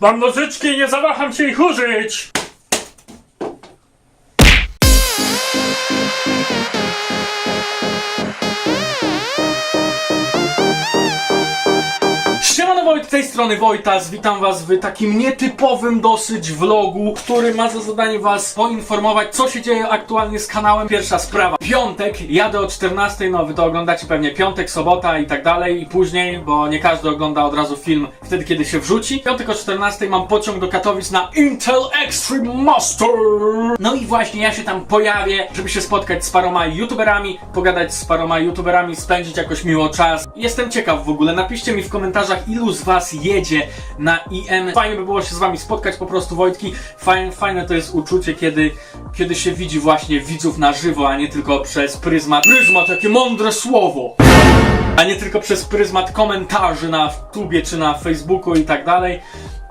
Mam nożyczki, nie zawaham się ich użyć! Tej strony Wojtas, witam was w takim nietypowym dosyć vlogu, który ma za zadanie was poinformować, co się dzieje aktualnie z kanałem. Pierwsza sprawa, piątek, jadę o 14, no wy to oglądacie pewnie piątek, sobota i tak dalej i później, bo nie każdy ogląda od razu film wtedy, kiedy się wrzuci. Piątek o 14 mam pociąg do Katowic na Intel Extreme Master. No i właśnie ja się tam pojawię, żeby się spotkać z paroma youtuberami, pogadać z paroma youtuberami, spędzić jakoś miło czas. Jestem ciekaw w ogóle, napiszcie mi w komentarzach, ilu z was jedzie na IM. Fajnie by było się z wami spotkać po prostu, Wojtki. Fajne, fajne to jest uczucie, kiedy, kiedy się widzi właśnie widzów na żywo, a nie tylko przez pryzmat. Pryzmat, jakie mądre słowo! a nie tylko przez pryzmat komentarzy na tubie czy na Facebooku i tak dalej.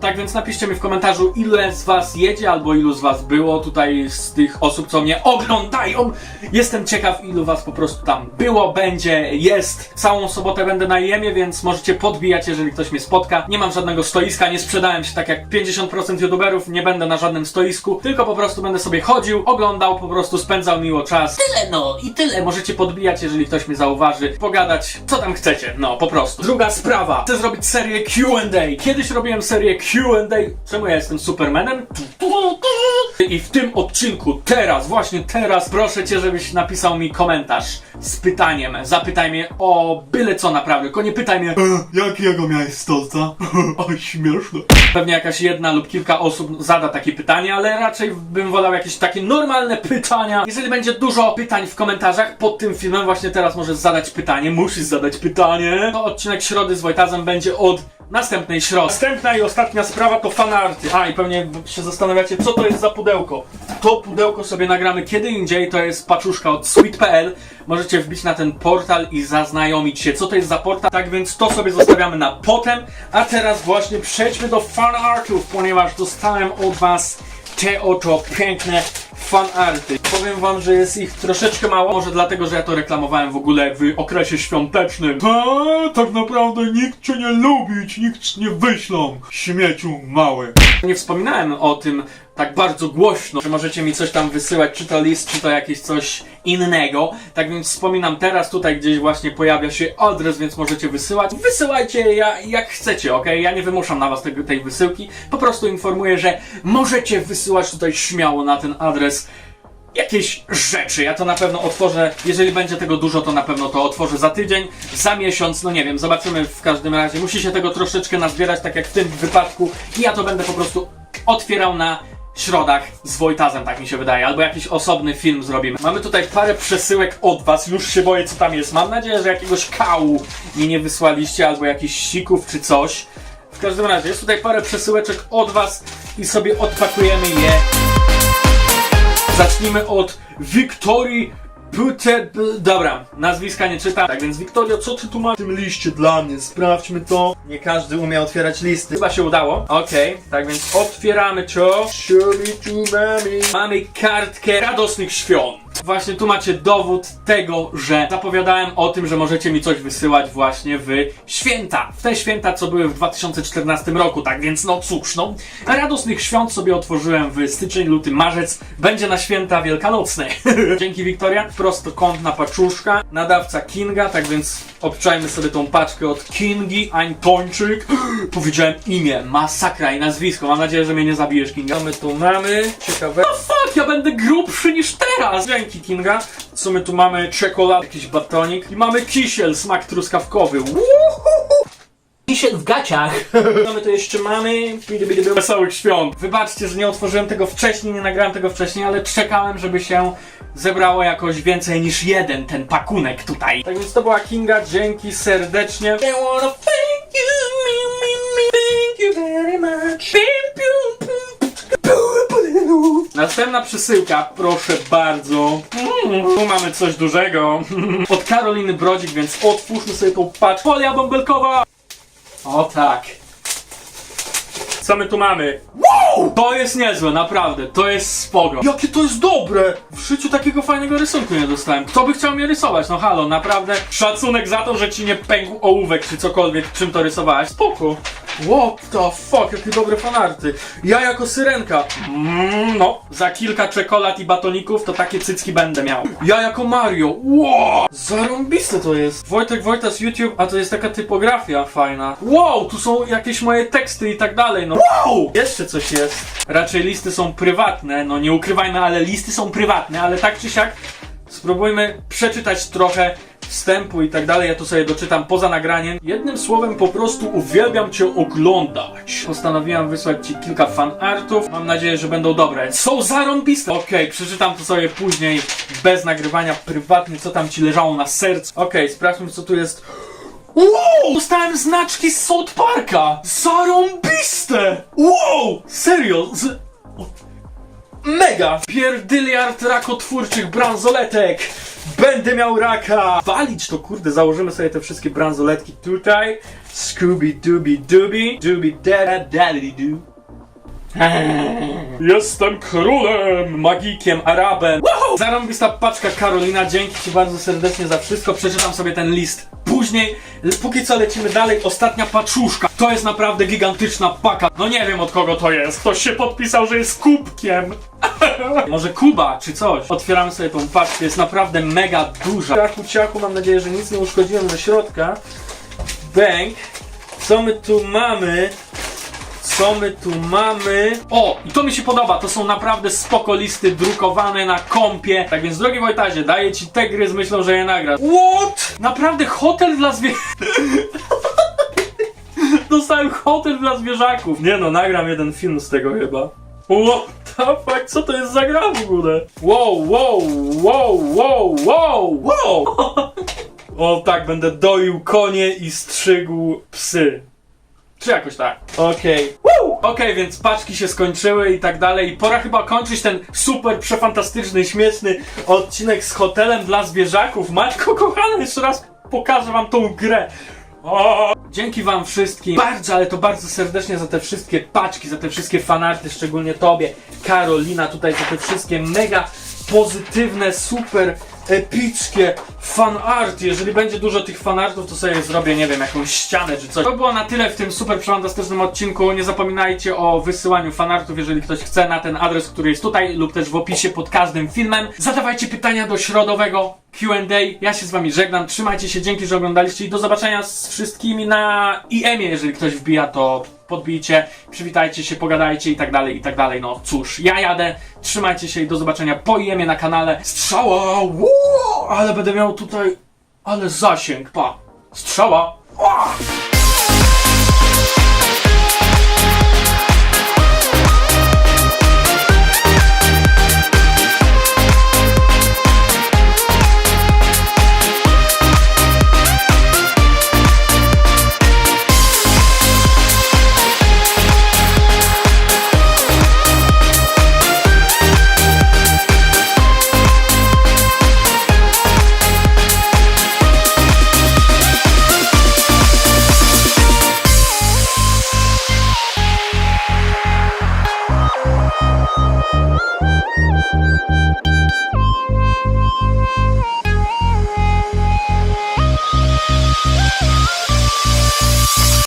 Tak więc napiszcie mi w komentarzu, ile z was jedzie, albo ilu z was było tutaj z tych osób, co mnie oglądają. Jestem ciekaw, ilu was po prostu tam było, będzie, jest. Całą sobotę będę na jemie, więc możecie podbijać, jeżeli ktoś mnie spotka. Nie mam żadnego stoiska, nie sprzedałem się tak jak 50% youtuberów, nie będę na żadnym stoisku, tylko po prostu będę sobie chodził, oglądał, po prostu spędzał miło czas. Tyle no i tyle. Możecie podbijać, jeżeli ktoś mnie zauważy, pogadać, co tam chcecie, no po prostu. Druga sprawa, chcę zrobić serię Q&A. Kiedyś robiłem serię Q&A. Czemu ja jestem Supermanem? I w tym odcinku, teraz, właśnie teraz, proszę cię, żebyś napisał mi komentarz z pytaniem. Zapytaj mnie o byle co naprawdę, tylko nie pytaj mnie. E, Jakiego miałeś stolca? o, śmieszne. Pewnie jakaś jedna lub kilka osób zada takie pytanie, ale raczej bym wolał jakieś takie normalne pytania. Jeżeli będzie dużo pytań w komentarzach pod tym filmem, właśnie teraz możesz zadać pytanie, musisz zadać pytanie. To odcinek środy z Wojtazem będzie od następnej środy. Następna i ostatnia sprawa to fanarty. A i pewnie się zastanawiacie, co to jest za pudełko. To pudełko sobie nagramy kiedy indziej, to jest paczuszka od sweet.pl. Możecie wbić na ten portal i zaznajomić się, co to jest za portal. Tak więc to sobie zostawiamy na potem. A teraz właśnie przejdźmy do fanartów, ponieważ dostałem od was te oto piękne fanarty. Powiem wam, że jest ich troszeczkę mało, może dlatego, że ja to reklamowałem w ogóle w okresie świątecznym. Tak naprawdę nikt cię nie lubi, ci nikt nie wyślą. Śmieciu mały. Nie wspominałem o tym tak bardzo głośno, że możecie mi coś tam wysyłać, czy to list, czy to jakieś coś innego. Tak więc wspominam teraz, tutaj gdzieś właśnie pojawia się adres, więc możecie wysyłać. Wysyłajcie ja, jak chcecie, ok? Ja nie wymuszam na was tego, tej wysyłki. Po prostu informuję, że możecie wysyłać tutaj śmiało na ten adres jakieś rzeczy. Ja to na pewno otworzę, jeżeli będzie tego dużo, to na pewno to otworzę za tydzień, za miesiąc, no nie wiem, zobaczymy w każdym razie. Musi się tego troszeczkę nazbierać, tak jak w tym wypadku i ja to będę po prostu otwierał na środach z Wojtazem, tak mi się wydaje, albo jakiś osobny film zrobimy. Mamy tutaj parę przesyłek od was, już się boję co tam jest. Mam nadzieję, że jakiegoś kału mi nie wysłaliście, albo jakichś sików czy coś. W każdym razie, jest tutaj parę przesyłeczek od was i sobie odpakujemy je. Zacznijmy od Wiktorii Bute... Dobra, nazwiska nie czytam. Tak więc Wiktorio, co ty tu masz? W tym liście dla mnie, sprawdźmy to. Nie każdy umie otwierać listy. Chyba się udało. Okej, tak więc otwieramy to. Mommy. Mamy kartkę radosnych świąt. Właśnie tu macie dowód tego, że zapowiadałem o tym, że możecie mi coś wysyłać właśnie w święta. W te święta, co były w 2014 roku, tak więc no cóż, no. Radosnych świąt sobie otworzyłem w styczeń, luty, marzec. Będzie na święta wielkanocne. Dzięki Wiktoria. Prostokątna paczuszka. Nadawca Kinga, tak więc obczajmy sobie tą paczkę od Kingi. Antończyk. Powiedziałem imię, masakra i nazwisko. Mam nadzieję, że mnie nie zabijesz, Kinga. My tu mamy? Ciekawe. Oh fuck, ja będę grubszy niż teraz! Dzięki, Kinga. Co my tu mamy? Czekolad, jakiś batonik. I mamy kisiel, smak truskawkowy. Uhuhu. Kisiel w gaciach. Co my tu jeszcze mamy? Wesołych świąt. Wybaczcie, że nie otworzyłem tego wcześniej, nie nagrałem tego wcześniej, ale czekałem, żeby się zebrało jakoś więcej niż jeden ten pakunek tutaj. Tak więc to była Kinga, dzięki serdecznie. I wanna thank you, thank you very much. Następna przesyłka, proszę bardzo. Mm, tu mamy coś dużego. Od Karoliny Brodzik, więc otwórzmy sobie tą paczkę. Folia bąbelkowa! O tak. Co my tu mamy? Wow! To jest niezłe, naprawdę. To jest spoko. Jakie to jest dobre! W życiu takiego fajnego rysunku nie dostałem. Kto by chciał mnie rysować? No halo, naprawdę. Szacunek za to, że ci nie pękł ołówek czy cokolwiek, czym to rysowałeś. Spoko. What the fuck, jakie dobre fanarty. Ja jako syrenka. Mm, no, za kilka czekolad i batoników to takie cycki będę miał. Ja jako Mario. Wow, zarąbiste to jest. Wojtek Wojta z YouTube, a to jest taka typografia fajna. Wow, tu są jakieś moje teksty i tak dalej, no. Wow! Jeszcze coś jest. Raczej listy są prywatne, no nie ukrywajmy, ale listy są prywatne, ale tak czy siak spróbujmy przeczytać trochę wstępu i tak dalej. Ja tu sobie doczytam poza nagraniem. Jednym słowem, po prostu uwielbiam Cię oglądać. Postanowiłem wysłać Ci kilka fanartów. Mam nadzieję, że będą dobre. Są zarąbiste! Okej, przeczytam to sobie później, bez nagrywania, prywatnie, co tam Ci leżało na sercu. Okej, sprawdźmy, co tu jest. Wow! Dostałem znaczki z South Parka! Zarąbiste! Wow! Serio? Z... Mega! Pierdyliard rakotwórczych bransoletek! Będę miał raka! Walić to kurde, założymy sobie te wszystkie bransoletki tutaj. Scooby Dooby Dooby, Dooby Dada Daddy Doo. Jestem królem, magikiem, arabem. Wow! Zarąbista paczka Karolina, dzięki Ci bardzo serdecznie za wszystko. Przeczytam sobie ten list później. Póki co lecimy dalej. Ostatnia paczuszka. To jest naprawdę gigantyczna paka. No nie wiem od kogo to jest. Ktoś się podpisał, że jest kubkiem. Może Kuba czy coś. Otwieramy sobie tą paczkę, jest naprawdę mega duża. Ciachu, ciachu, mam nadzieję, że nic nie uszkodziłem ze środka. Bang. Co my tu mamy? Co my tu mamy? O, i to mi się podoba, to są naprawdę spoko listy drukowane na kompie. Tak więc, drogi Wojtazie, daję ci te gry z myślą, że je nagrasz. What? Naprawdę hotel dla zwie... Dostałem hotel dla zwierzaków. Nie no, nagram jeden film z tego chyba. What the fuck, co to jest za gra w ogóle? Wow, wow, wow, wow, wow, wow! O tak, będę doił konie i strzygł psy. Czy jakoś tak. Okej. Woo! Okej, więc paczki się skończyły i tak dalej. I pora chyba kończyć ten super, przefantastyczny, śmieszny odcinek z hotelem dla zwierzaków. Matko kochana, jeszcze raz pokażę wam tą grę. O! Dzięki wam wszystkim bardzo, ale to bardzo serdecznie za te wszystkie paczki, za te wszystkie fanarty, szczególnie tobie, Karolina, tutaj za te wszystkie mega pozytywne, super epickie fanart. Jeżeli będzie dużo tych fanartów, to sobie zrobię, nie wiem, jakąś ścianę czy coś. To było na tyle w tym super fantastycznym odcinku. Nie zapominajcie o wysyłaniu fanartów, jeżeli ktoś chce, na ten adres, który jest tutaj lub też w opisie pod każdym filmem. Zadawajcie pytania do środowego Q&A. Ja się z wami żegnam. Trzymajcie się, dzięki, że oglądaliście i do zobaczenia z wszystkimi na IM-ie. Jeżeli ktoś wbija, to podbijcie, przywitajcie się, pogadajcie i tak dalej, i tak dalej. No cóż, ja jadę, trzymajcie się i do zobaczenia po IM-ie na kanale. Strzała! Ale będę miał tutaj, ale zasięg, pa! Strzała!